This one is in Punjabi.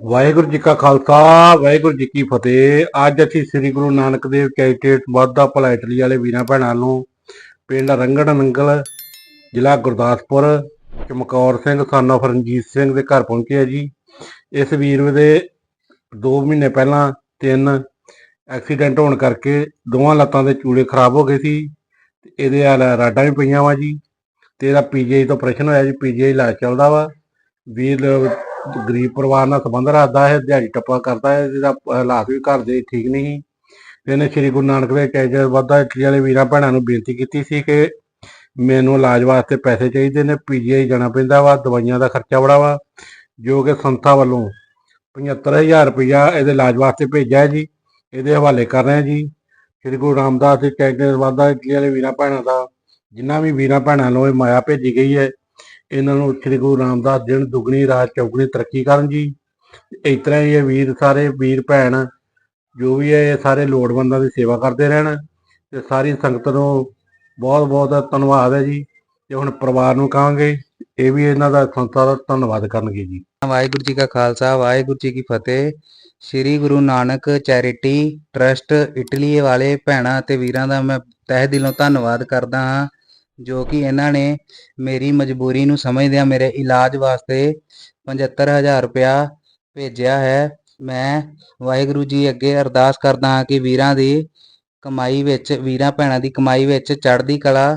ਵਾਹਿਗੁਰੂ ਜੀ ਕਾ ਖਾਲਸਾ, ਵਾਹਿਗੁਰੂ ਜੀ ਕੀ ਫਤਿਹ। ਅੱਜ ਅਸੀਂ ਸ੍ਰੀ ਗੁਰੂ ਨਾਨਕ ਦੇਵ ਚੈਰੀਟੇਟ ਵਾਧਾ ਭਲਾ ਇਟਲੀ ਵਾਲੇ ਵੀਰਾਂ ਭੈਣਾਂ ਨੂੰ ਪਿੰਡ ਰੰਗੜ ਨੰਗਲ, ਜ਼ਿਲ੍ਹਾ ਗੁਰਦਾਸਪੁਰ, ਚਮਕੌਰ ਸਿੰਘ, son of ਸਿੰਘ ਦੇ ਘਰ ਪਹੁੰਚੇ ਆ ਜੀ। ਇਸ ਵੀਰ ਦੇ 2 ਮਹੀਨੇ ਪਹਿਲਾਂ ਤਿੰਨ ਐਕਸੀਡੈਂਟ ਹੋਣ ਕਰਕੇ ਦੋਵਾਂ ਲੱਤਾਂ ਦੇ ਚੂਲੇ ਖਰਾਬ ਹੋ ਗਏ ਸੀ ਇਹਦੇ ਹਾਲ ਰਾਡਾਂ ਵੀ ਪਈਆਂ ਵਾ ਜੀ, ਤੇ ਇਹਦਾ ਪੀਜੀਆਈ ਤੋਂ ਆਪਰੇਸ਼ਨ ਹੋਇਆ ਜੀ, ਪੀਜੀਆਈ ਇਲਾਜ ਚੱਲਦਾ ਵਾ। ਵੀਰ ਗਰੀਬ ਪਰਿਵਾਰ ਨਾਲ ਸੰਬੰਧ ਰੱਖਦਾ ਹੈ, ਦਿਹਾੜੀ ਟੱਪਾ ਕਰਦਾ ਹੈ, ਜਿਹਦਾ ਹਾਲਾਤ ਵੀ ਘਰ ਦੇ ਠੀਕ ਨਹੀਂ ਸੀ। ਇਹਨੇ ਸ੍ਰੀ ਗੁਰੂ ਨਾਨਕ ਦੇਵ ਚੈਰੀਟੇਬਲ ਵਾਧਾ ਇਟਲੀ ਵਾਲੇ ਵੀਰਾਂ ਭੈਣਾਂ ਨੂੰ ਬੇਨਤੀ ਕੀਤੀ ਸੀ ਕਿ ਮੈਨੂੰ ਇਲਾਜ ਵਾਸਤੇ ਪੈਸੇ ਚਾਹੀਦੇ ਨੇ ਪੀਜੀਆਈ ਜਾਣਾ ਪੈਂਦਾ ਵਾ, ਦਵਾਈਆਂ ਦਾ ਖਰਚਾ ਬੜਾ ਵਾ, ਜੋ ਕਿ ਸੰਸਥਾ ਵੱਲੋਂ 75000 ਰੁਪਇਆ ਇਹਦੇ ਇਲਾਜ ਵਾਸਤੇ ਭੇਜਿਆ ਜੀ, ਇਹਦੇ ਹਵਾਲੇ ਕਰ ਰਹੇ ਜੀ। ਸ੍ਰੀ ਗੁਰੂ ਰਾਮਦਾਸ ਜੀ ਚੈਰੀਟੇਬਲ ਵਾਧਾ ਇਟਲੀ ਵਾਲੇ ਵੀਰਾਂ ਭੈਣਾਂ ਦਾ, ਜਿੰਨਾ ਵੀ ਵੀਰਾਂ ਭੈਣਾਂ ਨੂੰ ਇਹ ਮਾਇਆ ਭੇਜੀ ਗਈ ਹੈ ਇਹਨਾਂ ਨੂੰ ਸ੍ਰੀ ਗੁਰੂ ਰਾਮਦਾਸ ਦਿਨ ਦੁਗਣੀ ਰਾਤ ਚੌਗਣੀ ਤਰੱਕੀ ਕਰਨ ਜੀ। ਇਸ ਤਰ੍ਹਾਂ ਹੀ ਇਹ ਵੀਰ ਸਾਰੇ ਵੀਰ ਭੈਣ ਜੋ ਵੀ ਹੈ, ਇਹ ਸਾਰੇ ਲੋੜਵੰਦਾਂ ਦੀ ਸੇਵਾ ਕਰਦੇ ਰਹਿਣ ਤੇ ਸਾਰੀ ਸੰਗਤ ਨੂੰ ਬਹੁਤ ਬਹੁਤ ਧੰਨਵਾਦ ਹੈ ਜੀ। ਤੇ ਹੁਣ ਪਰਿਵਾਰ ਨੂੰ ਕਹਾਂਗੇ, ਇਹ ਵੀ ਇਹਨਾਂ ਦਾ ਸੰਸਥਾ ਦਾ ਧੰਨਵਾਦ ਕਰਨਗੇ ਜੀ। ਵਾਹਿਗੁਰੂ ਜੀ ਕਾ ਖਾਲਸਾ, ਵਾਹਿਗੁਰੂ ਜੀ ਕੀ ਫਤਿਹ। Sri Guru Nanak charity trust Italy ਵਾਲੇ ਭੈਣਾਂ ਅਤੇ ਵੀਰਾਂ ਦਾ ਮੈਂ ਤਹਿ ਦਿਲੋਂ ਧੰਨਵਾਦ ਕਰਦਾ ਹਾਂ। ਜੋ ਕਿ ਇਹਨਾਂ ਨੇ ਮੇਰੀ ਮਜਬੂਰੀ ਨੂੰ ਸਮਝਦਿਆਂ ਮੇਰੇ ਇਲਾਜ ਵਾਸਤੇ 75000 ਰੁਪਇਆ ਭੇਜਿਆ ਹੈ। ਮੈਂ ਵਾਹਿਗੁਰੂ ਜੀ ਅੱਗੇ ਅਰਦਾਸ ਕਰਦਾ ਹਾਂ ਕਿ ਵੀਰਾਂ ਦੀ ਕਮਾਈ ਵਿੱਚ, ਵੀਰਾਂ ਭੈਣਾਂ ਦੀ ਕਮਾਈ ਵਿੱਚ ਚੜ੍ਹਦੀ ਕਲਾ